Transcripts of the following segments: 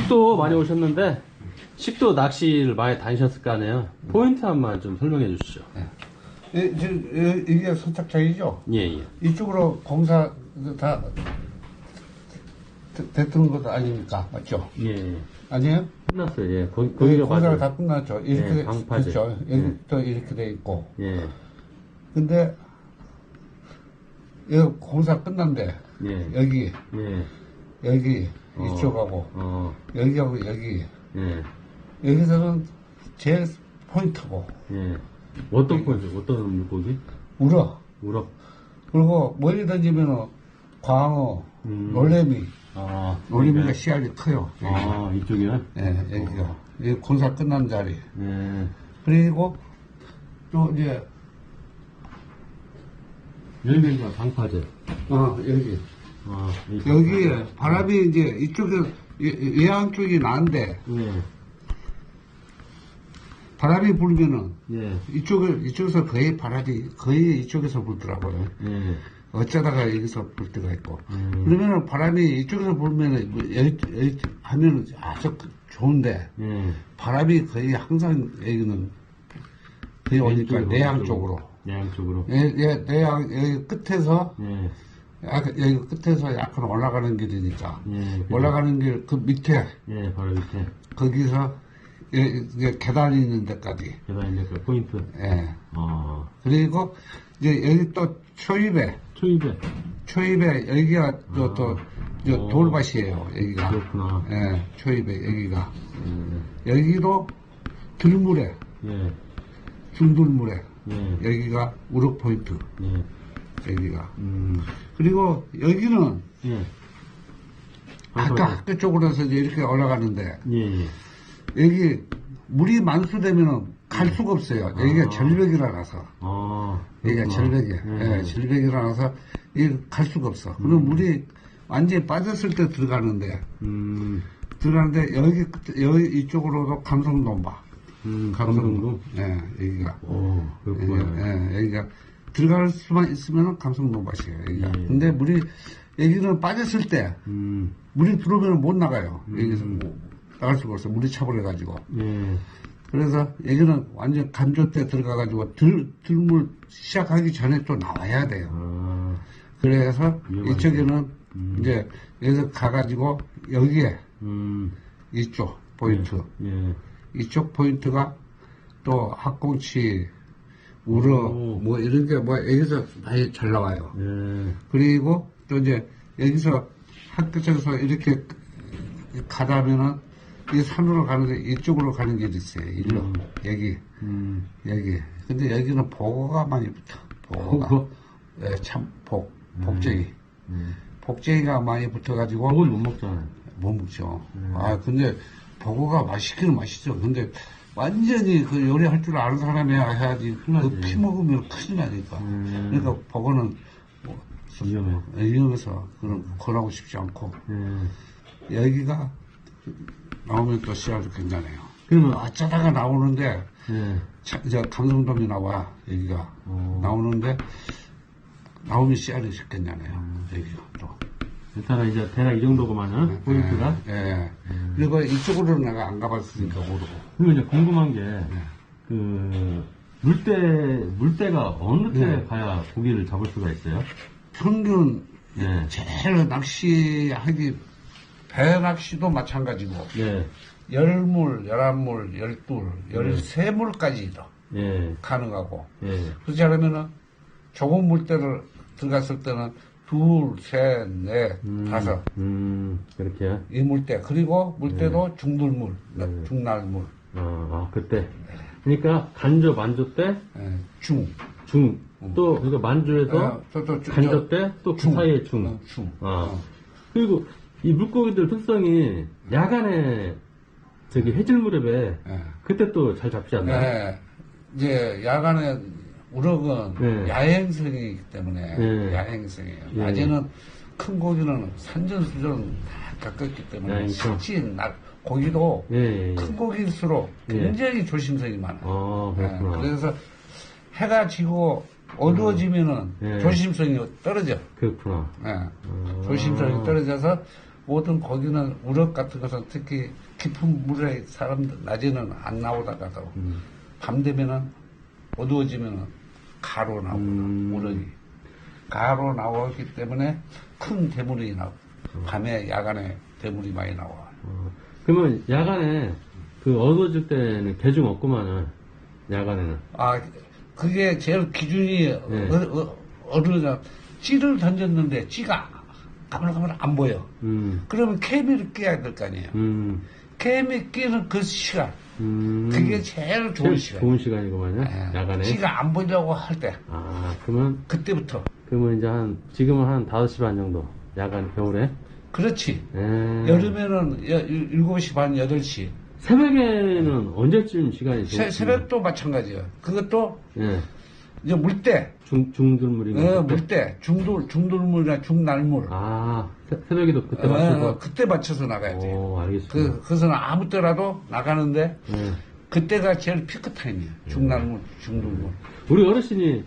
식도 많이 오셨는데 식도 낚시를 많이 다니셨을 거 아니에요. 포인트 한번 좀 설명해 주시죠. 이, 저, 이- 이게 선착장이죠? 예, 예. 이쪽으로 공사 다 대- 대트는 것도 아닙니까? 맞죠? 예, 예. 아니에요? 끝났어요. 예. 거기, 거기 거기가 공사가 맞아요. 다 끝났죠. 이렇게 예, 돼- 방파제. 그렇죠. 여기도 이렇게 돼 있고. 예, 근데 여기 공사 끝난데 예, 여기 예. 여기 어. 이쪽하고 어, 여기하고 여기 예, 여기서는 제일 포인트고 예. 어떤 포인트, 어떤 물고기? 우럭 우럭. 그리고 멀리 던지면은 광어, 음. 놀래미 아, 놀래미가 씨알이 커요. 아, 이쪽이요? 예, 여기가 이 공사 끝난 자리. 예. 그리고 또 이제 열매가 방파제. 어 여기 아, 이 여기 바람이 이제 이쪽에 이- 외양 쪽이 나는데 예, 바람이 불면은 예, 이쪽을 이쪽에서 거의 바람이 거의 이쪽에서 불더라고요. 예. 어쩌다가 여기서 불 때가 있고 음. 그러면은 바람이 이쪽에서 불면은 뭐 하면은 아주 좋은데 예. 바람이 거의 항상 여기는 거의 오니까 내양. 쪽으로 내양 쪽으로. 예, 예, 내양 여기 끝에서 예, 약간 여기 끝에서 약간 올라가는 길이니까 예. 올라가는 길 그 밑에 예, 바로 밑에. 거기서 예, 이제 계단이 있는 데까지 계단 이제 그 포인트. 예 아, 그리고 이제 여기 또 초입에 초입에. 초입에 여기가 또, 또, 저 어. 돌밭이에요, 여기가. 그렇구나. 예, 초입에, 여기가. 예, 여기도 들물에, 예, 중들물에, 예, 여기가 우럭 포인트, 예. 여기가. 음, 그리고 여기는 예. 아까 학교 쪽으로 해서 이제 이렇게 올라가는데, 예, 예. 여기 물이 만수되면은 갈 수가 없어요. 여기가 아. 절벽이라서. 아, 여기가 그렇구나. 절벽이야. 예. 예, 절벽이라서, 이게 갈 수가 없어. 그럼 물이 완전히 빠졌을 때 들어가는데, 음, 들어가는데 여기 끝- 여기 이쪽으로도 감성돔바 음, 감성도. 예 여기가 오, 예, 그렇구나. 예, 여기가 들어갈 수만 있으면 감성돔밭이에요 여기가. 예. 근데 물이 여기는 빠졌을 때 음, 물이 들어오면 못 나가요. 여기서 뭐 나갈 수가 없어 물이 차버려 가지고. 예, 그래서 여기는 완전 감조 때 들어가 가지고 들 들물 시작하기 전에 또 나와야 돼요. 아, 그래서 위험하죠. 이쪽에는 이제 여기서 가가지고 여기에 음, 이쪽 포인트. 예, 이쪽 포인트가 또 학꽁치, 오. 뭐 이런 게 뭐 여기서 많이 잘 나와요. 예, 그리고 또 이제 여기서 학교 쪽에서 이렇게 가다면은 이 산으로 가는데 이쪽으로 가는 길이 있어요. 일로 음. 여기 음, 여기. 근데 여기는 보고가 많이 붙어. 보고가. 예, 참 복, 복쟁이. 음, 복쟁이가 많이 붙어가지고 그걸 못 먹잖아요. 못 먹죠. 아, 근데 버거가 맛있기는 맛있죠. 근데 완전히 그 요리할 줄 아는 사람이 해야지. 그. 피 먹으면 큰일 나니까. 음. 그러니까 버거는 뭐 위험해. 위험해서 그런 권하고 싶지 않고 예. 여기가 나오면 또 씨알도 괜찮아요. 그러면, 어쩌다가 나오는데 예, 차- 저 감성돔이 나와 여기가 어. 나오는데 나오면 씨알이 괜찮아요. 음. 여기가 또. 일단은 이제 대략 이 정도구만은, 포인트가. 예. 예. 그리고 이쪽으로는 내가 안 가봤으니까 모르고. 그리고 이제 궁금한 게, 네. 그, 물때, 물때가 어느 때 네. 가야 고기를 잡을 수가 있어요? 평균 예. 제일 낚시하기 배 낚시도 마찬가지고 예, 열물, 열한물, 열둘, 열세물까지도 예, 가능하고 예, 그렇지 않으면은 좋은 물때를 들어갔을 때는 둘, 셋, 넷, 음, 다섯 음, 그렇게. 이 물때 그리고 물때도 중들물, 네. 중날물, 아, 아, 그때. 그러니까 간조, 만조 때, 예, 중, 중. 또, 그러니까 만조에서 어, 또, 또, 저- 간조 때, 또그 중. 사이에 중. 어, 중. 아. 어. 그리고 이 물고기들 특성이 야간에 저기 해질 무렵에 예. 그때 또 잘 잡지 않나요? 네. 이제 야간에 우럭은 네. 야행성이기 때문에 네. 야행성이에요. 네. 낮에는 큰 고기는 산전수전 다 가깝기 때문에 야행성. 고기도 예, 예, 예. 큰 고기일수록 예. 굉장히 조심성이 많아요. 아, 네. 그렇구나. 그래서 해가 지고 어두워지면은 네. 조심성이 떨어져. 그렇구나. 네. 아. 조심성이 떨어져서 모든 거기는 우럭 같은 것은 특히 깊은 물에 사람들 낮에는 안 나오다가도 음. 밤 되면은 어두워지면은 가로 나오고 음. 우럭이 가로 나오기 때문에 큰 대물이 나고 밤에 야간에 대물이 많이 나와. 어, 그러면 야간에 그 어두워질 때는 개중 없구만은 야간에는. 아 그게 제일 기준이 네. 어, 어, 어느 찌를 던졌는데 찌가 가물가물 안 보여. 음. 그러면 케미를 끼야 될 거 아니에요. 음. 케미 끼는 그 시간 음. 그게 제일 좋은 제일 시간. 좋은 시간이구만요. 예. 야간에. 찌가 안 보려고 할 때 아, 그러면 그때부터 그러면 이제 한 지금은 한 5시 반 정도. 야간 겨울에. 그렇지. 예. 여름에는 여, 7시 반 8시 새벽에는 언제쯤 시간이 새, 좋- 새벽도 마찬가지야. 그것도 예. 이제 물때 중 중들물인가? 어, 그때? 물때 중돌 중돌물이나 중날물 아, 새, 새벽에도 그때 어, 맞춰서. 그때 맞춰서 나가야지. 오, 알겠습니다. 그, 그것은 아무 때라도 나가는데, 예. 그때가 제일 피크 타임이야. 중날물, 중돌물. 우리 어르신이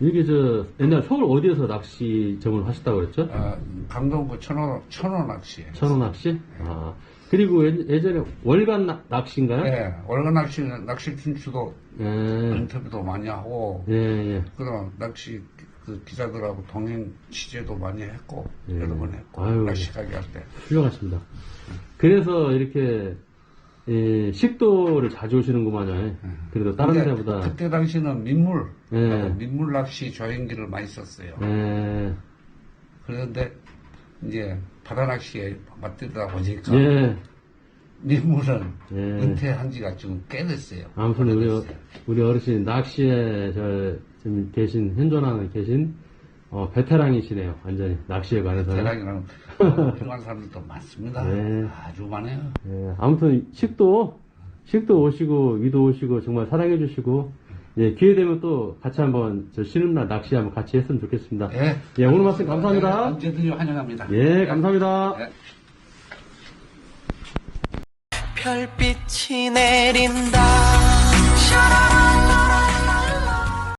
이게 저 옛날 서울 어디에서 낚시점을 하셨다고 그랬죠? 어, 강동구 천호, 천호 낚시. 천호 낚시? 아 그리고 예- 예전에 월간 낚- 낚시인가요? 예, 월간 낚시, 낚시 춘추도 예, 인터뷰도 많이 하고, 예, 예. 그런 낚시 그 기자들하고 동행 취재도 많이 했고, 예. 여러 번 했고, 아유. 낚시 가게 할 때. 훌륭하십니다. 그래서 이렇게 예, 식도를 자주 오시는구만요. 그래도 다른 근데 데보다 그때 당시는 민물, 예. 민물 낚시 조행기를 많이 썼어요. 예, 그런데 이제 바다 낚시에 맞들다 보니까 예. 민물은 예. 은퇴한 지가 좀 꽤 됐어요. 아무튼 우리, 오래됐어요. 우리 어르신 낚시에 저 지금 계신 현존하는 계신 어, 베테랑이시네요. 완전히 낚시에 관해서는. 대량이랑 훌륭한 사람들도 많습니다. 네. 아주 많아요. 예, 아무튼 식도 식도 오시고 위도 오시고 정말 사랑해 주시고 예, 기회 되면 또 같이 한번 저 쉬는 날 낚시 한번 같이 했으면 좋겠습니다. 예. 예, 오늘 말씀 감사합니다. 예, 언제든지 환영합니다. 예, 감사합니다. 예. 별빛이 내린다 샤라라